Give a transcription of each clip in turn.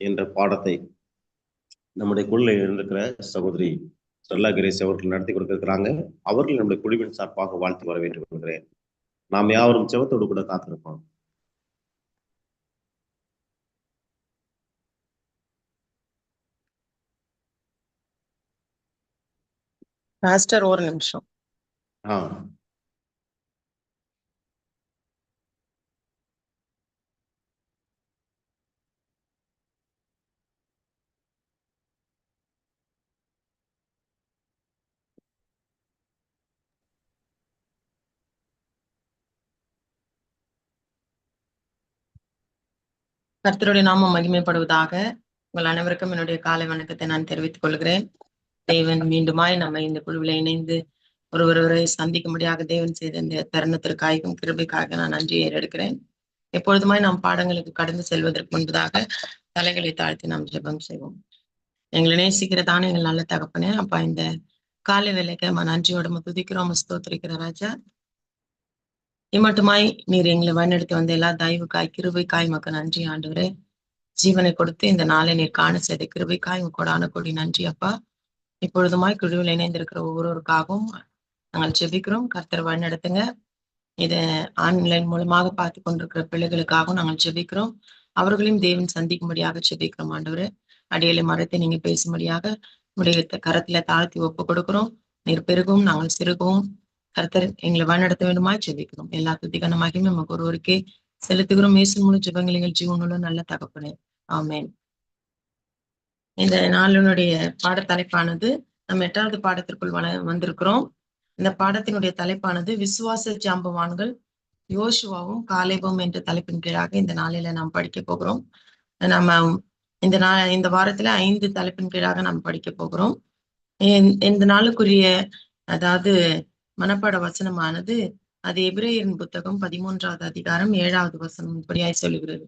என்ற பாடத்தை நம்முடைய குழுவில் இருந்திருக்கிற சகோதரி ஸ்டெல்லா கிரேஸ் அவர்கள் நடத்தி கொடுத்திருக்கிறாங்க. அவர்கள் நம்முடைய குழுவின் சார்பாக வாழ்த்து வரவேற்றுக் கொள்கிறேன் நாம் யாவரும் செவத்தோடு கூட காத்திருப்போம். மாஸ்டர் ஒரு நிமிஷம். ஆ. கர்த்தருடைய நாமம் மகிமைப்படுவதாக உங்கள் அனைவருக்கும் என்னுடைய காலை வணக்கத்தை நான் தெரிவித்துக் கொள்கிறேன். தேவன் மீண்டுமாய் நம்ம இந்த குழுவில் இணைந்து ஒருவரை முடியாத தேவன் செய்த இந்த தருணத்திற்காகவும் கிருபைக்காக நான் நன்றி ஏறெடுக்கிறேன். எப்பொழுதுமாய் நாம் பாடங்களுக்கு கடந்து செல்வதற்கு முன்பதாக தலைகளை தாழ்த்தி நாம் ஜெபம் செய்வோம். எங்களை நேசிக்கிறதான எங்கள் நல்ல தகப்பனே அப்பா இந்த காலை வேலைக்கு நம்ம நன்றியோட துதிக்கிறோம் ஸ்தோத்திரிக்கிற ராஜா. இம்மட்டுமாய் நீர் எங்களை வழிநடத்தி வந்த எல்லா தயவுக்காய் கிருபைக்காய் மக்கள் நன்றி ஆண்டவரே. ஜீவனை கொடுத்து இந்த நாளை நீர் காண செய்த கிருபைக்காய் உங்க கொடான கொடி நன்றி அப்பா. இப்பொழுதுமாய் குழுவில் இணைந்திருக்கிற ஒவ்வொருவருக்காகவும் நாங்கள் ஜெபிக்கிறோம். கர்த்தர் வழிநடத்துங்க. இதை ஆன்லைன் மூலமாக பார்த்து கொண்டிருக்கிற பிள்ளைகளுக்காகவும் நாங்கள் ஜெபிக்கிறோம். அவர்களையும் தேவன் சந்திக்கும்படியாக ஜெபிக்கிறோம் ஆண்டவரே. அடியலை மரத்தை நீங்க பேசும்படியாக உடைய கரத்துல தாழ்த்தி ஒப்பு கொடுக்கிறோம். நீர் பெருகவும் நாங்கள் சிறுகவும். கர்த்தர் எங்களை வழிநடத்த வேண்டுமா ஜெபிக்கிறோம் எல்லா துதிக்கான மகிமை நமக்கு ஒருவருக்கே செலுத்துகிறோம். இயேசு மூலம் ஜெபங்களிகள் ஜீவனுள்ள நல்ல தகப்பனே. ஆமேன். இந்த நாளினுடைய பாட தலைப்பானது நம்ம எட்டாவது பாடத்திற்குள் வள வந்திருக்கிறோம். இந்த பாடத்தினுடைய தலைப்பானது விசுவாச ஜாம்பவான்கள் யோசுவாவும் காலேபம் என்ற தலைப்பின் கீழாக இந்த நாளில நாம் படிக்க போகிறோம். நம்ம இந்த நாள் இந்த வாரத்துல ஐந்து தலைப்பின் கீழாக நாம் படிக்க போகிறோம். இந்த நாளுக்குரிய அதாவது மனப்பாட வசனமானது அது எபிரேயரின் புத்தகம் பதிமூன்றாவது அதிகாரம் ஏழாவது வசனம் இப்படியாய் சொல்லுகிறது.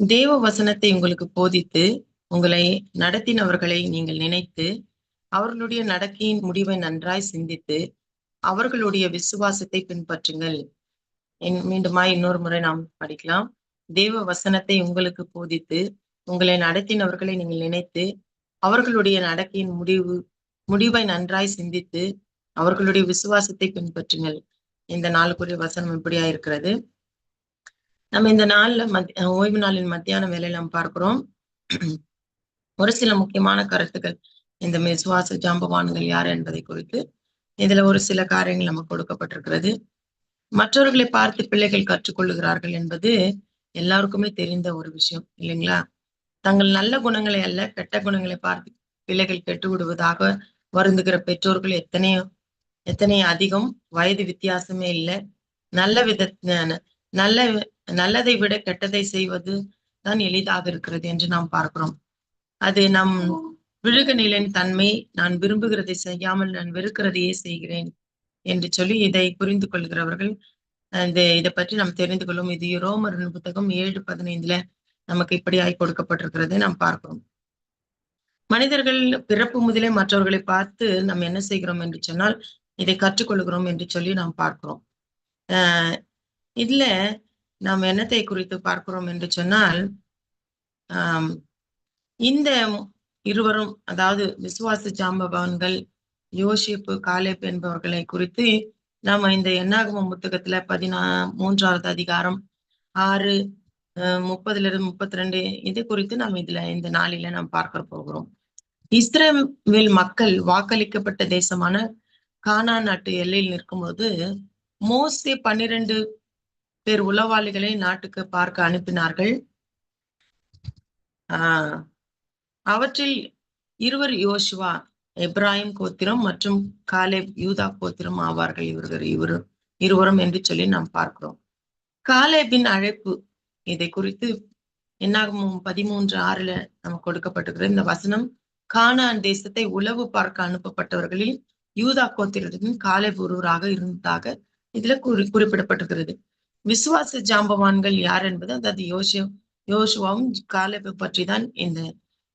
தேவ வசனத்தை உங்களுக்கு போதித்து உங்களை நடத்தினவர்களை நீங்கள் நினைத்து அவர்களுடைய நடக்கையின் முடிவை நன்றாய் சிந்தித்து அவர்களுடைய விசுவாசத்தை பின்பற்றுங்கள். மீண்டுமாய் இன்னொரு முறை நாம் படிக்கலாம். தேவ வசனத்தை உங்களுக்கு போதித்து உங்களை நடத்தினவர்களை நீங்கள் நினைத்து அவர்களுடைய நடக்கையின் முடிவு முடிவை நன்றாய் சிந்தித்து அவர்களுடைய விசுவாசத்தை பின்பற்றுங்கள். இந்த நாளுக்குரிய வசனம் இப்படியா இருக்கிறது. நம்ம இந்த நாள்ல மத்திய ஓய்வு நாளின் மத்தியான வேலையில நம்ம பார்க்கிறோம். ஒரு சில முக்கியமான கருத்துக்கள். இந்த விசுவாச ஜாம்பவான்கள் யார் என்பதை குறித்து. இதுல ஒரு சில காரியங்கள் நமக்கு கொடுக்கப்பட்டிருக்கிறது. மற்றவர்களை பார்த்து பிள்ளைகள் கற்றுக்கொள்ளுகிறார்கள் என்பது எல்லாருக்குமே தெரிந்த ஒரு விஷயம் இல்லைங்களா? தங்கள் நல்ல குணங்களை அல்ல கெட்ட குணங்களை பார்த்து பிள்ளைகள் கெட்டு விடுவதாக வருந்துகிற பெற்றோர்கள் எத்தனையோ எத்தனை அதிகம் வயது வித்தியாசமே இல்லை. நல்ல வித நல்ல நல்லதை விட கெட்டதை செய்வது தான் எளிதாக இருக்கிறது என்று நாம் பார்க்கிறோம். அது நம் விழுக நிலையின் தன்மை நான் விரும்புகிறதை செய்யாமல் நான் வெறுக்கிறதையே செய்கிறேன் என்று சொல்லி இதை புரிந்து கொள்கிறவர்கள் இந்த இதை பற்றி நாம் தெரிந்து கொள்ளும் இது ரோமரின் புத்தகம் ஏழு பதினைந்துல நமக்கு இப்படியாய் கொடுக்கப்பட்டிருக்கிறது நாம் பார்க்கிறோம். மனிதர்கள் பிறப்பு முதலே மற்றவர்களை பார்த்து நம்ம என்ன செய்கிறோம் என்று சொன்னால் இதை கற்றுக்கொள்கிறோம் என்று சொல்லி நாம் பார்க்கிறோம். ஆஹ் இதுல நாம் என்னத்தை குறித்து பார்க்கிறோம் என்று சொன்னால் ஆஹ் இந்த இருவரும் அதாவது விசுவாச ஜாம்பவான்கள் யோசிப்பு காலேப் என்பவர்களை குறித்து நாம இந்த எண்ணாகம புத்தகத்துல பதினா மூன்றாவது அதிகாரம் ஆறு முப்பதுல இருந்து முப்பத்தி ரெண்டு இது குறித்து நாம் இதுல இந்த நாளில நாம் பார்க்க போகிறோம். இஸ்ரேல் மக்கள் வாக்களிக்கப்பட்ட தேசமான கானா நாட்டு எல்லையில் நிற்கும்போது மோசே பன்னிரண்டு பேர் உளவாளிகளை நாட்டுக்கு பார்க்க அனுப்பினார்கள். ஆஹ் அவற்றில் இருவர் யோசுவா எப்ராஹிம் கோத்திரம் மற்றும் காலேப் யூதா கோத்திரம் ஆவார்கள் இவர்கள் இவரு இருவரும் என்று சொல்லி நாம் பார்க்கிறோம். காலேபின் அழைப்பு இதை குறித்து என்னாகும் பதிமூன்று ஆறுல நமக்கு கொடுக்கப்பட்டிருக்கிற இந்த வசனம் கானான் தேசத்தை உளவு பார்க்க அனுப்பப்பட்டவர்களில் யூதா கோத்திரத்தின் காலை ஒருவராக இருந்ததாக இதுல குறி குறிப்பிடப்பட்டிருக்கிறது. விசுவாச ஜாம்பவான்கள் யார் என்பது அதாவது யோசிய யோசுவாவும் காலேபை பற்றி தான் இந்த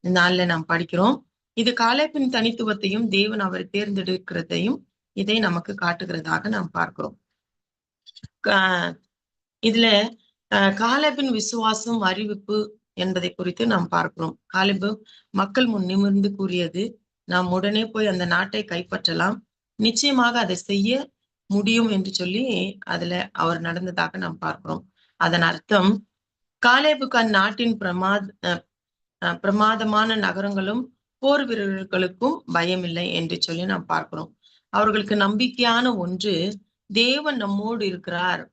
நாள்ல நாம் படிக்கிறோம். இது காலேப்பின் தனித்துவத்தையும் தேவன் அவரை தேர்ந்தெடுக்கிறதையும் இதை நமக்கு காட்டுகிறதாக நாம் பார்க்கிறோம். ஆஹ் இதுல காலேபின் விசுவாசம் அறிவிப்பு என்பதை குறித்து நாம் பார்க்கிறோம். காலிபு மக்கள் முன் நிமிர்ந்து கூறியது நாம் உடனே போய் அந்த நாட்டை கைப்பற்றலாம் நிச்சயமாக அதை செய்ய முடியும் என்று சொல்லி அதுல அவர் நடந்ததாக நாம் பார்க்கிறோம். அதன் அர்த்தம் காலேபுக்கு அந்நாட்டின் பிரமாத அஹ் பிரமாதமான நகரங்களும் போர் வீரர்களுக்கும் பயமில்லை என்று சொல்லி நாம் பார்க்கிறோம். அவர்களுக்கு நம்பிக்கையான ஒன்று தேவன் நம்மோடு இருக்கிறார்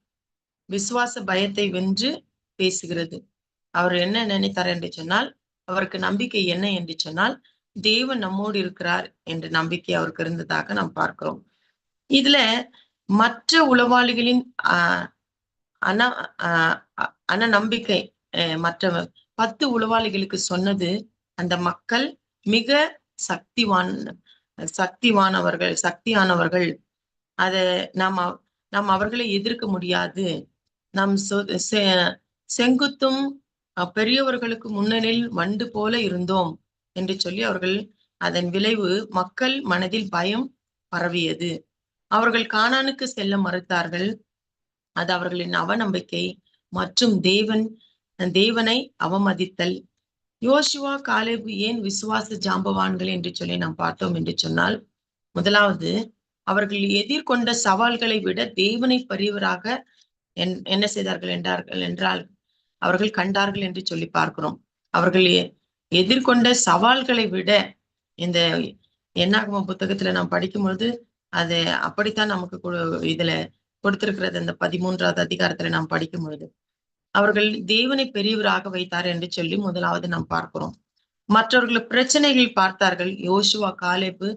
விசுவாச பயத்தை வென்று பேசுகிறது. அவர் என்ன நினைத்தார் என்று சொன்னால் அவருக்கு நம்பிக்கை என்ன என்று சொன்னால் தேவன் நம்மோடு இருக்கிறார் என்ற நம்பிக்கை அவருக்கு இருந்ததாக நாம் பார்க்கிறோம். இதுல மற்ற உளவாளிகளின் ஆஹ் அன ஆஹ் அன நம்பிக்கை அஹ் மற்ற பத்து உளவாளிகளுக்கு சொன்னது அந்த மக்கள் மிக சக்திவான் சக்திவானவர்கள் சக்தியானவர்கள். அத நாம் நாம் அவர்களை எதிர்க்க முடியாது. நம் செ- செங்குத்தும் பெரியவர்களுக்கு முன்னணியில் வண்டு போல இருந்தோம் என்று சொல்லி அவர்கள் அதன் விளைவு மக்கள் மனதில் பயம் பரவியது. அவர்கள் காணானுக்கு செல்ல மறுத்தார்கள். அது அவர்களின் அவநம்பிக்கை மற்றும் தேவன் தேவனை அவமதித்தல். யோசுவா காலேபு ஏன் விசுவாச ஜாம்பவான்கள் என்று சொல்லி நாம் பார்த்தோம் என்று சொன்னால் முதலாவது அவர்கள் எதிர்கொண்ட சவால்களை விட தேவனை பெரியவராக என்ன செய்தார்கள் என்றார்கள் என்றால் அவர்கள் கண்டார்கள் என்று சொல்லி பார்க்கிறோம். அவர்கள் எதிர்கொண்ட சவால்களை விட இந்த என்னாகும புத்தகத்துல நாம் படிக்கும் பொழுது அது அப்படித்தான் நமக்கு இதுல கொடுத்திருக்கிறது இந்த பதிமூன்றாவது அதிகாரத்துல நாம் படிக்கும் பொழுது அவர்கள் தேவனை பெரியவராக வைத்தார் என்று சொல்லி முதலாவது நாம் பார்க்கிறோம். மற்றவர்கள் பிரச்சனைகள் பார்த்தார்கள். யோசுவா காலேபு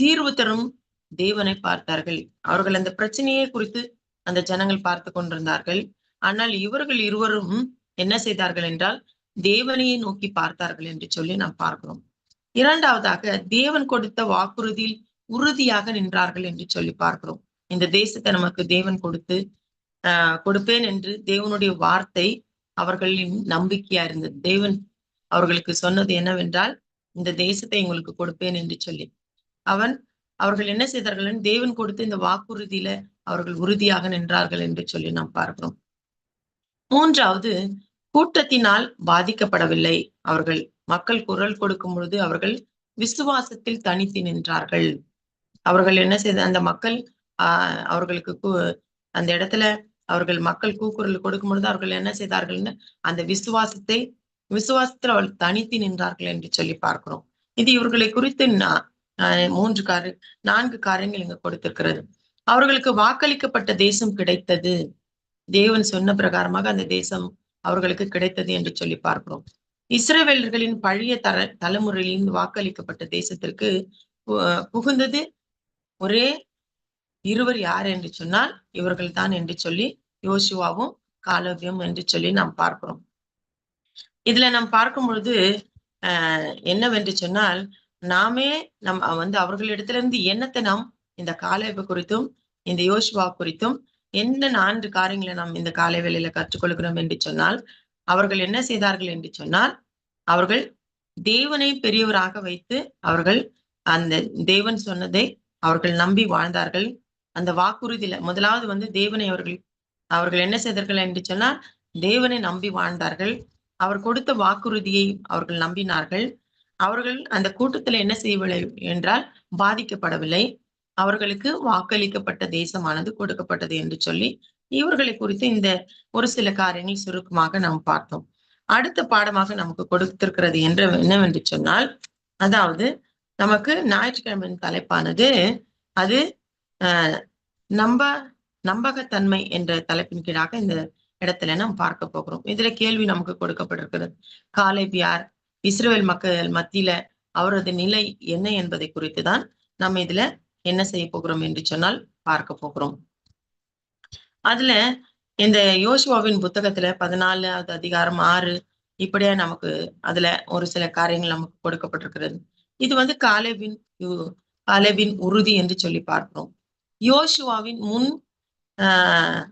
தீர்வு தரும் தேவனை பார்த்தார்கள். அவர்கள் அந்த பிரச்சனையை குறித்து அந்த ஜனங்கள் பார்த்து கொண்டிருந்தார்கள். ஆனால் இவர்கள் இருவரும் என்ன செய்தார்கள் என்றால் தேவனையே நோக்கி பார்த்தார்கள் என்று சொல்லி நாம் பார்க்கிறோம். இரண்டாவதாக தேவன் கொடுத்த வாக்குறுதியில் உறுதியாக நின்றார்கள் என்று சொல்லி பார்க்கிறோம். இந்த தேசத்தை நமக்கு தேவன் கொடுத்து ஆஹ் கொடுப்பேன் என்று தேவனுடைய வார்த்தை அவர்களின் நம்பிக்கையா இருந்தது. தேவன் அவர்களுக்கு சொன்னது என்னவென்றால் இந்த தேசத்தை உங்களுக்கு கொடுப்பேன் என்று சொல்லி. அவன் அவர்கள் என்ன செய்தார்கள் தேவன் கொடுத்த இந்த வாக்குறுதியில அவர்கள் உறுதியாக நின்றார்கள் என்று சொல்லி நாம் பார்க்கிறோம். மூன்றாவது கூட்டத்தினால் பாதிக்கப்படவில்லை. அவர்கள் மக்கள் குரல் கொடுக்கும் பொழுது அவர்கள் விசுவாசத்தில் தனித்து நின்றார்கள். அவர்கள் என்ன செய்த அந்த மக்கள் ஆஹ் அவர்களுக்கு கூ- அந்த இடத்துல அவர்கள் மக்கள் கூக்குரல் கொடுக்கும் பொழுது அவர்கள் என்ன செய்தார்கள்னு அந்த விசுவாசத்தை விசுவாசத்தில் அவர்கள் தனித்து நின்றார்கள் என்று சொல்லி பார்க்கிறோம். இது இவர்களை குறித்து மூன்று காரிய நான்கு காரியங்கள் இங்க கொடுத்திருக்கிறது அவர்களுக்கு வாக்களிக்கப்பட்ட தேசம் கிடைத்தது. தேவன் சொன்ன பிரகாரமாக அந்த தேசம் அவர்களுக்கு கிடைத்தது என்று சொல்லி பார்க்கிறோம். இஸ்ரேவேலர்களின் பழைய தர தலைமுறையில் வாக்களிக்கப்பட்ட தேசத்திற்கு பு- புகுந்தது ஒரே இருவர் யார் என்று சொன்னால் இவர்கள் தான் என்று சொல்லி யோசுவாவும் காலவியம் என்று சொல்லி நாம் பார்க்கிறோம். இதுல நாம் பார்க்கும் பொழுது ஆஹ் என்னவென்று சொன்னால் நாமே நம் வந்து அவர்களிடத்திலிருந்து என்னத்தை நாம் இந்த காலைவு குறித்தும் இந்த யோசுவா குறித்தும் என்ன நான்கு காரியங்களை நாம் இந்த காலை வேளையில கற்றுக்கொள்கிறோம் என்று சொன்னால் அவர்கள் என்ன செய்தார்கள் என்று சொன்னால் அவர்கள் தேவனை பெரியவராக வைத்து அவர்கள் அந்த தேவன் சொன்னதை அவர்கள் நம்பி வாழ்ந்தார்கள். அந்த வாக்குறுதியில முதலாவது வந்து தேவனை அவர்கள் அவர்கள் என்ன செய்தார்கள் என்று சொன்னால் தேவனை நம்பி வாழ்ந்தார்கள். அவர் கொடுத்த வாக்குறுதியை அவர்கள் நம்பினார்கள். அவர்கள் அந்த கூட்டத்துல என்ன செய்யவில்லை என்றால் பாதிக்கப்படவில்லை. அவர்களுக்கு வாக்களிக்கப்பட்ட தேசமானது கொடுக்கப்பட்டது என்று சொல்லி இவர்களை குறித்து இந்த ஒரு சில காரியங்கள் சுருக்கமாக நாம் பார்த்தோம். அடுத்த பாடமாக நமக்கு கொடுத்திருக்கிறது என்று என்னவென்று சொன்னால் அதாவது நமக்கு ஞாயிற்றுக்கிழமையின் தலைப்பானது அது நம்ப நம்பகத்தன்மை என்ற தலைப்பின் கீழாக இந்த இடத்துல நாம் பார்க்க போகிறோம். இதுல கேள்வி நமக்கு கொடுக்கப்பட்டிருக்கிறது. காலை பியார் இஸ்ரேல் மக்கள் மத்தியில அவரது நிலை என்ன என்பதை குறித்து தான் நம்ம இதுல என்ன செய்ய போகிறோம் என்று சொன்னால் பார்க்க போகிறோம். அதுல இந்த யோசுவாவின் புத்தகத்துல பதினாலாவது அதிகாரம் ஆறு இப்படியா நமக்கு அதுல ஒரு சில காரியங்கள் நமக்கு கொடுக்கப்பட்டிருக்கிறது. இது வந்து காலேபின் காலேவின் காலேபின் உறுதி என்று சொல்லி பார்க்கிறோம். யோசுவாவின் முன் ஆஹ்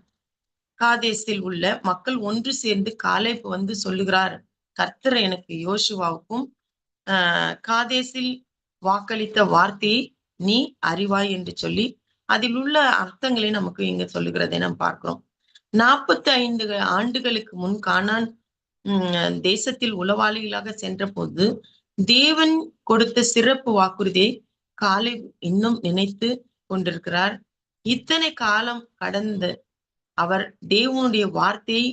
காதேசில் உள்ள மக்கள் ஒன்று சேர்ந்து காலேப் வந்து சொல்லுகிறார். கர்த்தர் எனக்கு யோசுவாவுக்கும் ஆஹ் காதேசில் வாக்களித்த வார்த்தையை நீ அறிவாய் என்று சொல்லி அதில் உள்ள அர்த்தங்களை நமக்கு இங்க சொல்லுகிறதை நாம் பார்க்கிறோம். நாற்பத்தி ஐந்து ஆண்டுகளுக்கு முன் காணான் உம் தேசத்தில் உளவாளிகளாக சென்ற போது தேவன் கொடுத்த சிறப்பு வாக்குறுதியை காலை இன்னும் நினைத்து கொண்டிருக்கிறார். இத்தனை காலம் கடந்து அவர் தேவனுடைய வார்த்தையை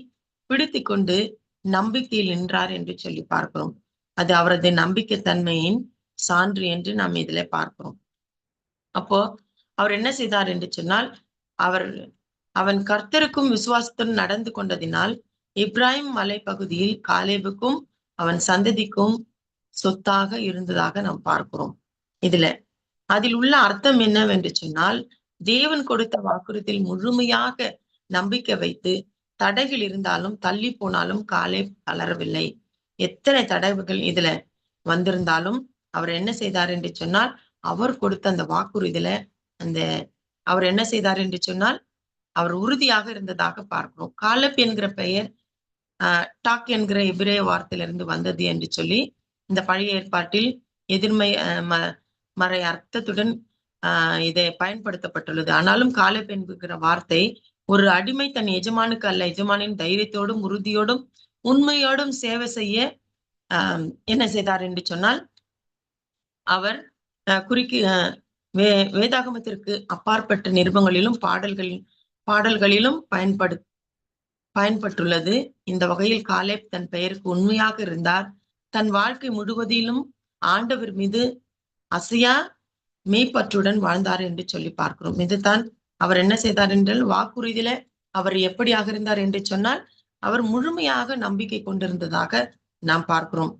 பிடித்து கொண்டு நம்பிக்கையில் நின்றார் என்று சொல்லி பார்க்கிறோம். அது அவரது நம்பிக்கை தன்மையின் சான்று என்று நாம் இதுல பார்க்கிறோம். அப்போ அவர் என்ன செய்தார் என்று சொன்னால் அவர் அவன் கர்த்தருக்கும் விசுவாசத்துடன் நடந்து கொண்டதினால் இப்ராஹிம் மலை பகுதியில் காலேபுக்கும் அவன் சந்ததிக்கும் சொத்தாக இருந்ததாக நாம் பார்க்கிறோம். இதுல அதில் உள்ள அர்த்தம் என்னவென்று சொன்னால் தேவன் கொடுத்த வாக்குறுதியில் முழுமையாக நம்பிக்கை வைத்து தடைகள் இருந்தாலும் தள்ளி போனாலும் காலை தளரவில்லை. எத்தனை தடைகள் இதுல வந்திருந்தாலும் அவர் என்ன செய்தார் என்று சொன்னால் அவர் கொடுத்த அந்த வாக்குறுதியில அந்த அவர் என்ன செய்தார் என்று சொன்னால் அவர் உறுதியாக இருந்ததாக பார்க்கிறோம். காலப் என்கிற பெயர் ஆஹ் டாக் என்கிற எபிரேய வார்த்தையிலிருந்து வந்தது என்று சொல்லி இந்த பழைய ஏற்பாட்டில் எதிர்மை மறை அர்த்தத்துடன் ஆஹ் இதை பயன்படுத்தப்பட்டுள்ளது. ஆனாலும் காலப் என்கிற வார்த்தை ஒரு அடிமை தன் எஜமானுக்கு அல்ல எஜமானின் தைரியத்தோடும் உறுதியோடும் உண்மையோடும் சேவை செய்ய ஆஹ் என்ன செய்தார் என்று சொன்னால் அவர் குறிக்கு வே வேதாகமத்திற்கு அப்பாற்பட்ட நிருபங்களிலும் பாடல்களில் பாடல்களிலும் பயன்படு பயன்பட்டுள்ளது. இந்த வகையில் காலேப் தன் பெயருக்கு உண்மையாக இருந்தார். தன் வாழ்க்கை முழுவதிலும் ஆண்டவர் மீது அசையா மெய்ப்பற்றுடன் வாழ்ந்தார் என்று சொல்லி பார்க்கிறோம். இதுதான் அவர் என்ன செய்தார் என்றால் வாக்குறுதியில அவர் எப்படியாக இருந்தார் என்று சொன்னால் அவர் முழுமையாக நம்பிக்கை கொண்டிருந்ததாக நாம் பார்க்கிறோம்.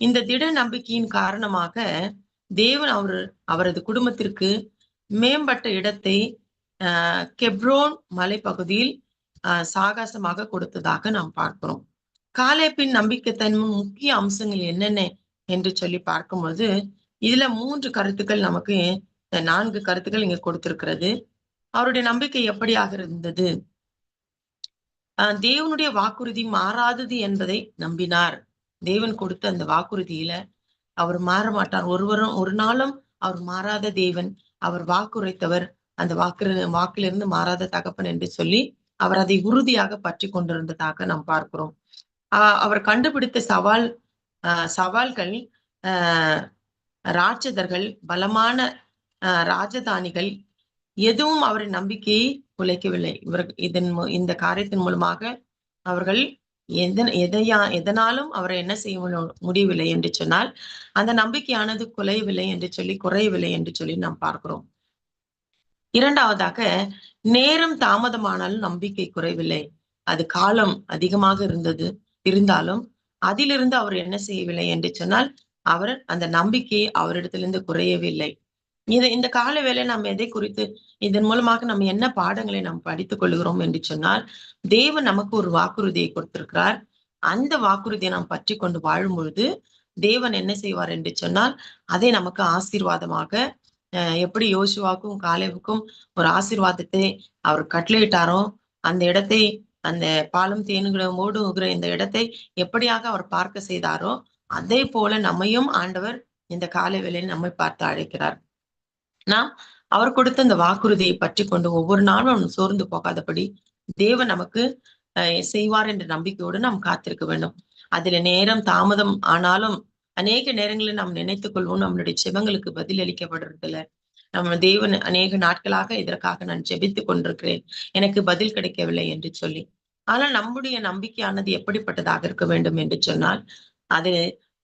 இந்த திட நம்பிக்கையின் காரணமாக தேவன் அவர் அவரது குடும்பத்திற்கு மேம்பட்ட இடத்தை அஹ் கெப்ரோன் மலைப்பகுதியில் அஹ் சாகசமாக கொடுத்ததாக நாம் பார்க்கிறோம். காலேப்பின் நம்பிக்கைத்தன்மை முக்கிய அம்சங்கள் என்னென்ன என்று சொல்லி பார்க்கும்போது இதுல மூன்று கருத்துக்கள் நமக்கு நான்கு கருத்துக்கள் இங்க கொடுத்திருக்கிறது. அவருடைய நம்பிக்கை எப்படியாக இருந்தது தேவனுடைய வாக்குறுதி மாறாதது என்பதை நம்பினார். தேவன் கொடுத்த அந்த வாக்குறுதியில அவர் மாற மாட்டார். ஒருவரும் ஒரு நாளும் அவர் மாறாத தேவன். அவர் வாக்குரைத்தவர். அந்த வாக்கு வாக்கிலிருந்து மாறாத தகப்பன் என்று சொல்லி அவர் அதை உறுதியாக பற்றி கொண்டிருந்ததாக நாம் பார்க்கிறோம். அவர் கண்டுபிடித்த சவால் ஆஹ் சவால்கள் ஆஹ் ராட்சதர்கள் பலமான ராஜதானிகள் எதுவும் அவரின் நம்பிக்கையை குலைக்கவில்லை இவர் இதன் இந்த காரியத்தின் மூலமாக அவர்கள் எதன் எதையா எதனாலும் அவரை என்ன செய்ய முடியவில்லை என்று சொன்னால் அந்த நம்பிக்கையானது குலையவில்லை என்று சொல்லி குறையவில்லை என்று சொல்லி நாம் பார்க்கிறோம். இரண்டாவதாக நேரம் தாமதமானாலும் நம்பிக்கை குறைவில்லை. அது காலம் அதிகமாக இருந்தது. இருந்தாலும் அதிலிருந்து அவர் என்ன செய்யவில்லை என்று சொன்னால் அவர் அந்த நம்பிக்கை அவரிடத்திலிருந்து குறையவில்லை. இது இந்த கால வேலை நாம் எதை குறித்து இதன் மூலமாக நம்ம என்ன பாடங்களை நாம் படித்துக் கொள்கிறோம் என்று சொன்னால் தேவன் நமக்கு ஒரு வாக்குறுதியை கொடுத்திருக்கிறார். அந்த வாக்குறுதியை நாம் பற்றி கொண்டு வாழும் பொழுது தேவன் என்ன செய்வார் என்று சொன்னால் அதை நமக்கு ஆசீர்வாதமாக எப்படி யோசுவாக்கும் காலேவுக்கும் ஒரு ஆசீர்வாதத்தை அவர் கட்டளையிட்டாரோ அந்த இடத்தை அந்த பாலும் தேனுகளும் ஓடுகிற இந்த இடத்தை எப்படியாக அவர் பார்க்க செய்தாரோ அதே போல நம்மையும் ஆண்டவர் இந்த காலை வேலையில் நம்மை பார்த்து அழைக்கிறார். நாம் அவர் கொடுத்த இந்த வாக்குறுதியை பற்றி கொண்டு ஒவ்வொரு நாளும் சோர்ந்து போகாதபடி தேவன் நமக்கு செய்வார் என்ற நம்பிக்கையோடு நாம் காத்திருக்க வேண்டும். அதுல நேரம் தாமதம் ஆனாலும் அநேக நேரங்களில் நாம் நினைத்துக் கொள்வோம் நம்மளுடைய செபங்களுக்கு பதில் அளிக்கப்படுறதில்ல. நம்ம தேவன் அநேக நாட்களாக இதற்காக நான் ஜெபித்துக் கொண்டிருக்கிறேன். எனக்கு பதில் கிடைக்கவில்லை என்று சொல்லி. ஆனால் நம்முடைய நம்பிக்கையானது எப்படிப்பட்டதாக இருக்க வேண்டும் என்று சொன்னால் அது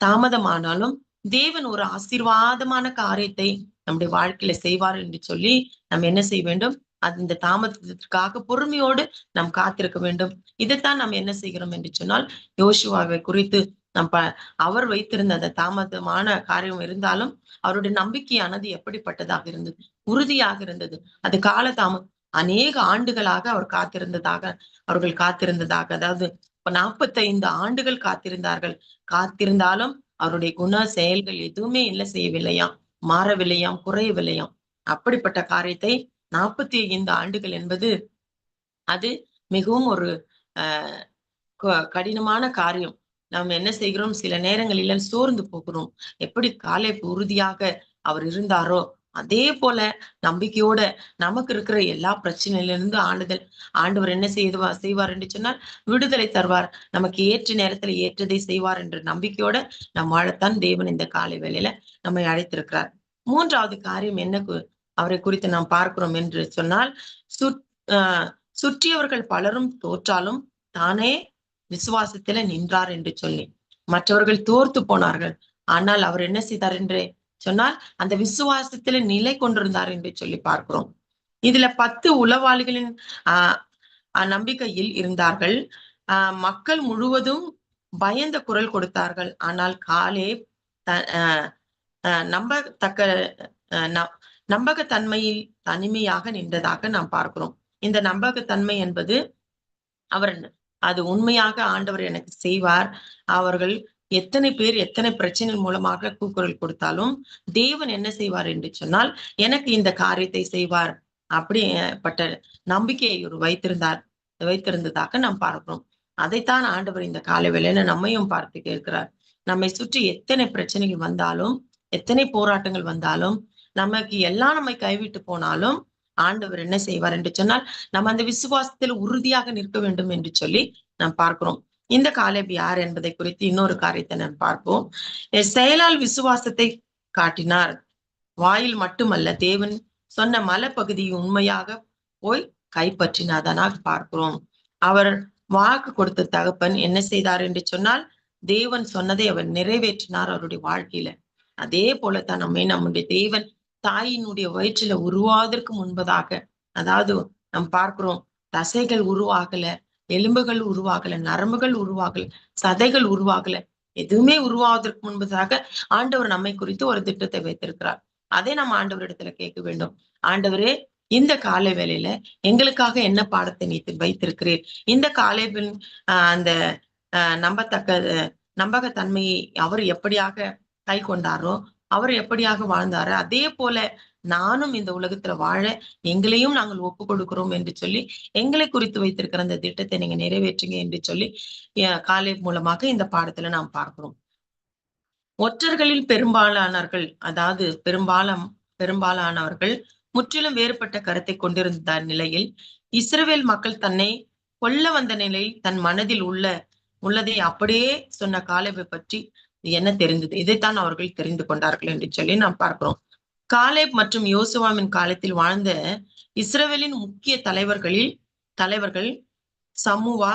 தாமதமானாலும் தேவன் ஒரு ஆசீர்வாதமான காரியத்தை நம்முடைய வாழ்க்கையில செய்வார் என்று சொல்லி நம்ம என்ன செய்ய வேண்டும்? அது இந்த தாமதத்திற்காக பொறுமையோடு நாம் காத்திருக்க வேண்டும். இதைத்தான் நாம் என்ன செய்கிறோம் என்று சொன்னால் யோசுவாவை குறித்து நம்ம அவர் வைத்திருந்த அந்த தாமதமான காரியம் இருந்தாலும் அவருடைய நம்பிக்கையானது எப்படிப்பட்டதாக இருந்தது? உறுதியாக இருந்தது. அது கால தாம அநேக ஆண்டுகளாக அவர் காத்திருந்ததாக அவர்கள் காத்திருந்ததாக அதாவது இப்ப நாற்பத்தைந்து ஆண்டுகள் காத்திருந்தார்கள். காத்திருந்தாலும் அவருடைய குண செயல்கள் எதுவுமே இல்லை செய்யவில்லையாம். மாறவில்லையாம் குறையவில்லையாம் அப்படிப்பட்ட காரியத்தை நாற்பத்தி ஐந்து ஆண்டுகள் என்பது அது மிகவும் ஒரு கடினமான காரியம். நாம் என்ன செய்கிறோம்? சில நேரங்களில் சோர்ந்து போகிறோம். எப்படி காலை உறுதியாக அவர் இருந்தாரோ அதே போல நம்பிக்கையோட நமக்கு இருக்கிற எல்லா பிரச்சனையில இருந்து ஆண்டுதல் ஆண்டவர் என்ன செய்துவா செய்வார் என்று சொன்னால் விடுதலை தருவார். நமக்கு ஏற்ற நேரத்துல ஏற்றதை செய்வார் என்ற நம்பிக்கையோட நம் வாழத்தான் தேவன் இந்த காலை வேளையில நம்மை அழைத்திருக்கிறார். மூன்றாவது காரியம் என்ன கு- அவரை குறித்து நாம் பார்க்கிறோம் என்று சொன்னால் சுற் ஆஹ் சுற்றியவர்கள் பலரும் தோற்றாலும் தானே விசுவாசத்துல நின்றார் என்று சொல்லி மற்றவர்கள் தோர்த்து போனார்கள். ஆனால் அவர் என்ன செய்தார் என்று சொன்னால் அந்த விசுவாசத்துல நிலை கொண்டிருந்தார் என்று சொல்லி பார்க்கிறோம். இதுல பத்து உளவாளிகளின் ஆஹ் நம்பிக்கையில் இருந்தார்கள். ஆஹ் மக்கள் முழுவதும் பயந்த குரல் கொடுத்தார்கள். ஆனால் காலே ஆஹ் நம்பத்தக்க நம்பகத்தன்மையில் தனிமையாக நின்றதாக நாம் பார்க்கிறோம். இந்த நம்பகத்தன்மை என்பது அவர் அது உண்மையாக ஆண்டவர் எனக்கு செய்வார். அவர்கள் எத்தனை பேர் எத்தனை பிரச்சனை மூலமாக கூக்குரல் கொடுத்தாலும் தேவன் என்ன செய்வார் என்று சொன்னால் எனக்கு இந்த காரியத்தை செய்வார் அப்படிப்பட்ட நம்பிக்கையை ஒரு வைத்திருந்தார் வைத்திருந்ததாக நாம் பார்க்கிறோம். அதைத்தான் ஆண்டவர் இந்த காலை வேலையில நம்மையும் பார்த்து கேட்கிறார். நம்மை சுற்றி எத்தனை பிரச்சனைகள் வந்தாலும் எத்தனை போராட்டங்கள் வந்தாலும் நமக்கு எல்லாம் நம்மை கைவிட்டு போனாலும் ஆண்டவர் என்ன செய்வார் என்று சொன்னால் நம்ம அந்த விசுவாசத்தில் உறுதியாக நிற்க வேண்டும் என்று சொல்லி நாம் பார்க்கிறோம். இந்த காலேப் யார் என்பதை குறித்து இன்னொரு காரியத்தை நாம் பார்ப்போம். செயலால் விசுவாசத்தை காட்டினார். வாயில் மட்டுமல்ல தேவன் சொன்ன மலைப்பகுதியை உண்மையாக போய் கைப்பற்றினாதானாக பார்க்கிறோம். அவர் வாக்கு கொடுத்த தகப்பன் என்ன செய்தார் என்று சொன்னால் தேவன் சொன்னதை அவர் நிறைவேற்றினார் அவருடைய வாழ்க்கையில. அதே போலத்தான் நம்மை நம்முடைய தேவன் தாயினுடைய வயிற்றில உருவாவதற்கு முன்பதாக அதாவது நாம் பார்க்கிறோம் தசைகள் உருவாகல எலும்புகள் உருவாகல நரம்புகள் உருவாகல சதைகள் உருவாகல எதுவுமே உருவாவதற்கு முன்பதாக ஆண்டவர் நம்மை குறித்து ஒரு திட்டத்தை வைத்திருக்கிறார். அதை நம்ம ஆண்டவரிடத்துல கேட்க வேண்டும். ஆண்டவரே இந்த காலை வேலையில எங்களுக்காக என்ன பாடத்தை நீ வைத்திருக்கிறீர்? இந்த காலை ஆஹ் அந்த நம்பத்தக்க நம்பகத்தன்மையை அவர் எப்படியாக கை கொண்டாரோ அவர் எப்படியாக வாழ்ந்தாரோ அதே போல நானும் இந்த உலகத்துல வாழ எங்களையும் நாங்கள் ஒப்பு கொடுக்கிறோம் என்று சொல்லி எங்களை குறித்து வைத்திருக்கிற அந்த திட்டத்தை நீங்க நிறைவேற்றுங்க என்று சொல்லி காலை மூலமாக இந்த பாடத்துல நாம் பார்க்கிறோம். ஒற்றர்களில் பெரும்பாலானவர்கள் அதாவது பெரும்பாலம் பெரும்பாலானவர்கள் முற்றிலும் வேறுபட்ட கருத்தை கொண்டிருந்த நிலையில் இஸ்ரேல் மக்கள் தன்னை கொல்ல வந்த நிலையில் தன் மனதில் உள்ள உள்ளதை அப்படியே சொன்ன காலவை பற்றி என்ன தெரிந்தது? இதைத்தான் அவர்கள் தெரிந்து கொண்டார்கள் என்று சொல்லி நாம் பார்க்கிறோம். காலேப் மற்றும் யோசுவாவின் காலத்தில் வாழ்ந்த இஸ்ரேவேலின் முக்கிய தலைவர்களில் தலைவர்கள் சமுவா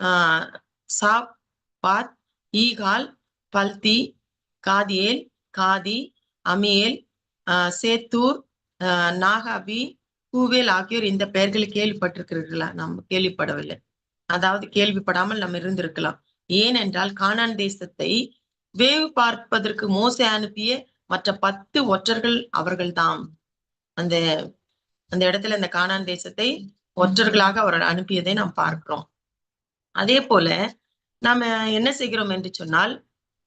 ஆஹ் சாபாத் ஈகால் பல்தி காதியேல் காதி அமியேல் ஆஹ் சேத்தூர் ஆஹ் நாகாபி கூவேல் ஆகியோர் இந்த பெயர்களை கேள்விப்பட்டிருக்கிறீர்களா? நம்ம கேள்விப்படவில்லை. அதாவது கேள்விப்படாமல் நம்ம இருந்திருக்கலாம். ஏனென்றால் கானான் தேசத்தை வேவு பார்ப்பதற்கு மோசே அனுப்பிய மற்ற பத்து ஒற்றர்கள் அவர்கள்தாம். அந்த அந்த இடத்துல இந்த கானான் தேசத்தை ஒற்றர்களாக அவர் அனுப்பியதை நாம் பார்க்கிறோம். அதே போல நாம என்ன செய்கிறோம் என்று சொன்னால்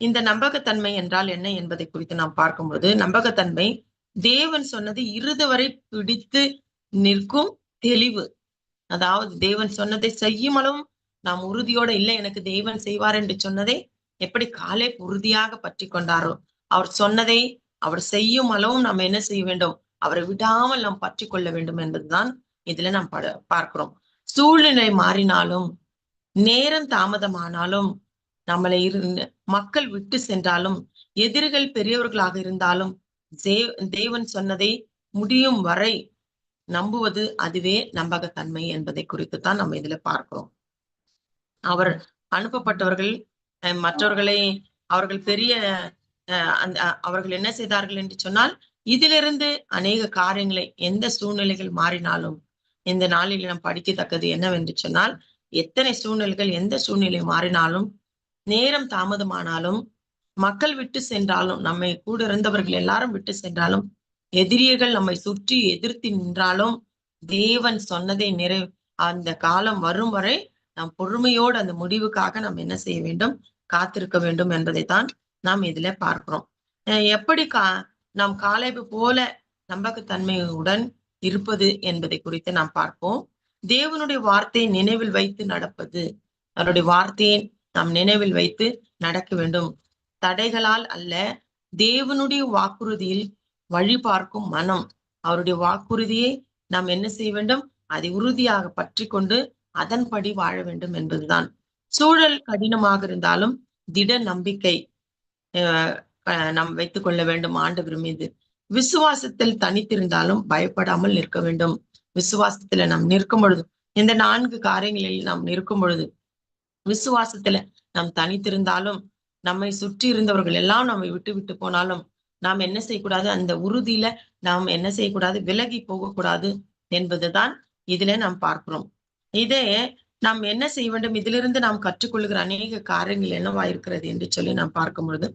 இந்த நம்பகத்தன்மை என்றால் என்ன என்பதை குறித்து நாம் பார்க்கும்போது நம்பகத்தன்மை தேவன் சொன்னது இறுதி வரை பிடித்து நிற்கும் தெளிவு. அதாவது தேவன் சொன்னதை செய்யும் அளவும் நாம் உறுதியோட இல்லை எனக்கு தேவன் செய்வார் என்று சொன்னதை எப்படி காலை உறுதியாக பற்றி கொண்டாரோ அவர் சொன்னதை அவர் செய்யும் அளவும் நாம் என்ன செய்ய வேண்டும்? அவரை விடாமல் நாம் பற்றி கொள்ள வேண்டும் என்பதுதான் இதுல நாம் பட பார்க்கிறோம். சூழ்நிலை மாறினாலும் நேரம் தாமதமானாலும் நம்மளை இரு மக்கள் விட்டு சென்றாலும் எதிரிகள் பெரியவர்களாக இருந்தாலும் தேவன் சொன்னதை முடியும் வரை நம்புவது அதுவே நம்பகத்தன்மை என்பதை குறித்து தான் நம்ம இதுல பார்க்கிறோம். அவர் அனுப்பப்பட்டவர்கள் அஹ், மற்றவர்களை அவர்கள் பெரிய அந்த அஹ், அவர்கள் என்ன செய்தார்கள் என்று சொன்னால் இதிலிருந்து அநேக காரியங்களை எந்த சூழ்நிலைகள் மாறினாலும் இந்த நாளில் நாம் படிக்கத்தக்கது என்னவென்று சொன்னால் எத்தனை சூழ்நிலைகள் எந்த சூழ்நிலை மாறினாலும் நேரம் தாமதமானாலும் மக்கள் விட்டு சென்றாலும் நம்மை கூட இருந்தவர்கள் எல்லாரும் விட்டு சென்றாலும் எதிரியர்கள் நம்மை சுற்றி எதிர்த்து நின்றாலும் தேவன் சொன்னதை நிறை அந்த காலம் வரும் வரை நாம் பொறுமையோடு அந்த முடிவுக்காக நாம் என்ன செய்ய வேண்டும் காத்திருக்க வேண்டும் என்பதைத்தான் நாம் இதுல பார்க்கிறோம். எப்படி கா நாம் காலைப்பு போல நம்பகத்தன்மையுடன் இருப்பது என்பதை குறித்து நாம் பார்ப்போம். தேவனுடைய வார்த்தையை நினைவில் வைத்து நடப்பது. அவருடைய வார்த்தையை நாம் நினைவில் வைத்து நடக்க வேண்டும். தடைகளால் அல்ல தேவனுடைய வாக்குறுதியில் வழி பார்க்கும் மனம். அவருடைய வாக்குறுதியை நாம் என்ன செய்ய வேண்டும்? அதை உறுதியாக பற்றி கொண்டு அதன்படி வாழ வேண்டும் என்பதுதான். சூழல் கடினமாக இருந்தாலும் திட நம்பிக்கை நாம் வைத்துக் கொள்ள வேண்டும் ஆண்டவர் மீது. விசுவாசத்தில் தனித்திருந்தாலும் பயப்படாமல் நிற்க வேண்டும். விசுவாசத்துல நாம் நிற்கும் பொழுது இந்த நான்கு காரியங்களில் நாம் நிற்கும் பொழுது விசுவாசத்துல நாம் தனித்திருந்தாலும் நம்மை சுற்றி இருந்தவர்கள் எல்லாம் நம்மை விட்டு விட்டு போனாலும் நாம் என்ன செய்யக்கூடாது? அந்த உறுதியில நாம் என்ன செய்யக்கூடாது? விலகி போகக்கூடாது என்பதுதான் இதுல நாம் பார்க்கிறோம். இதே நாம் என்ன செய்ய வேண்டும்? இதிலிருந்து நாம் கற்றுக்கொள்கிற அநேக காரியங்கள் என்னவா இருக்கிறது என்று சொல்லி நாம் பார்க்கும் பொழுது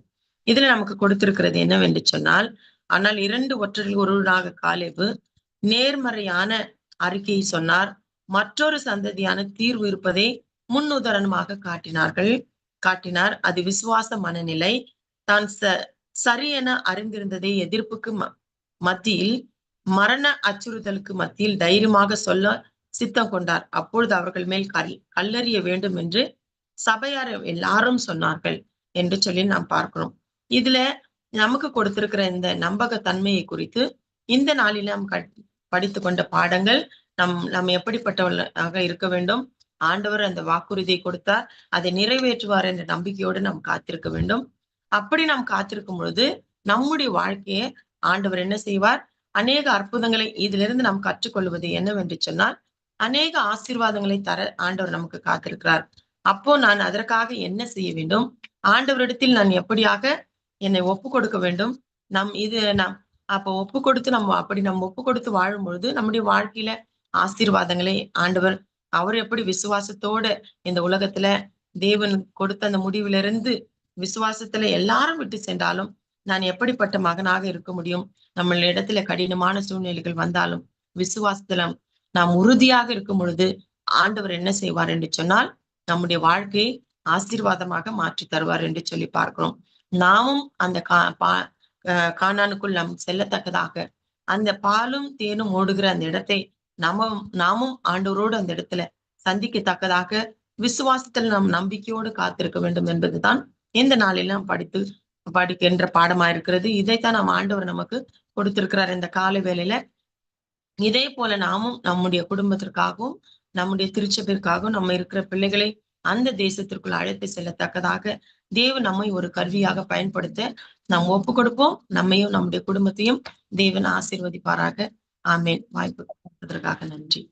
இதுல நமக்கு கொடுத்திருக்கிறது என்னவென்று சொன்னால் ஆனால் இரண்டு ஒற்றர்கள் ஒருவராக காலேபு நேர்மறையான அறிக்கையை சொன்னார். மற்றொரு சந்ததியான தீர்வு இருப்பதை முன் உதாரணமாக காட்டினார்கள். காட்டினார் அது விசுவாச மனநிலை. தான் ச சரி என அறிந்திருந்ததை எதிர்ப்புக்கு ம- மத்தியில் மரண அச்சுறுத்தலுக்கு மத்தியில் தைரியமாக சொல்ல சித்தம் கொண்டார். அப்பொழுது அவர்கள் மேல் கல் கல்லறிய வேண்டும் என்று சபையார் எல்லாரும் சொன்னார்கள். என்று சொல்லி நாம் பார்க்கிறோம். இதுல நமக்கு கொடுத்திருக்கிற இந்த நம்பகத்தன்மையை குறித்து இந்த நாளில் நாம் கட்- படித்துக் கொண்ட பாடங்கள் நம் நம்ம எப்படிப்பட்டவர்களாக இருக்க வேண்டும்? ஆண்டவர் அந்த வாக்குறுதியை கொடுத்தார். அதை நிறைவேற்றுவார் என்ற நம்பிக்கையோடு நாம் காத்திருக்க வேண்டும். அப்படி நாம் காத்திருக்கும் பொழுது நம்முடைய வாழ்க்கையை ஆண்டவர் என்ன செய்வார்? அநேக அற்புதங்களை இதிலிருந்து நாம் கற்றுக்கொள்வது என்னவென்று சொன்னால் அநேக ஆசீர்வாதங்களை தர ஆண்டவர் நமக்கு காத்திருக்கிறார். அப்போ நான் அதற்காக என்ன செய்ய வேண்டும்? ஆண்டவரிடத்தில் நான் எப்படியாக என்னை ஒப்பு கொடுக்க வேண்டும். நம் இது அப்ப ஒப்பு கொடுத்து நம்ம அப்படி நம்ம ஒப்பு கொடுத்து வாழும் பொழுது நம்முடைய வாழ்க்கையில ஆசீர்வாதங்களை ஆண்டவர் அவர் எப்படி விசுவாசத்தோட இந்த உலகத்துல தேவன் கொடுத்த அந்த முடிவுல இருந்து விசுவாசத்துல எல்லாரும் விட்டு சென்றாலும் நான் எப்படிப்பட்ட மகனாக இருக்க முடியும்? நம்ம இடத்துல கடினமான சூழ்நிலைகள் வந்தாலும் விசுவாசத்துல நாம் உறுதியாக இருக்கும் பொழுது ஆண்டவர் என்ன செய்வார் என்று சொன்னால் நம்முடைய வாழ்க்கையை ஆசீர்வாதமாக மாற்றி தருவார் என்று சொல்லி பார்க்கிறோம். நாமும் அந்த கா பா காணானுக்குள் நாம் செல்லத்தக்கதாக. அந்த பாலும் தேனும் ஓடுகிற அந்த இடத்தை நாம நாமும் ஆண்டவரோடு அந்த இடத்துல சந்திக்கத்தக்கதாக விசுவாசத்தில் நாம் நம்பிக்கையோடு காத்திருக்க வேண்டும் என்பதுதான் இந்த நாளில் நாம் படித்து படிக்கின்ற பாடமா இருக்கிறது இதைத்தான் நாம் ஆண்டவர் நமக்கு கொடுத்திருக்கிறார் இந்த கால வேலையில இதே போல நாமும் நம்முடைய குடும்பத்திற்காகவும் நம்முடைய திருச்சபிற்காகவும் நம்ம இருக்கிற பிள்ளைகளை அந்த தேசத்திற்குள் அழைத்து செல்லத்தக்கதாக தேவன் நம்மை ஒரு கருவியாக பயன்படுத்த நாம் ஒப்பு கொடுப்போம். நம்மையும் நம்முடைய குடும்பத்தையும் தேவன் ஆசீர்வதிப்பாராக. ஆமேன். வாய்ப்பு கொடுத்ததற்காக நன்றி.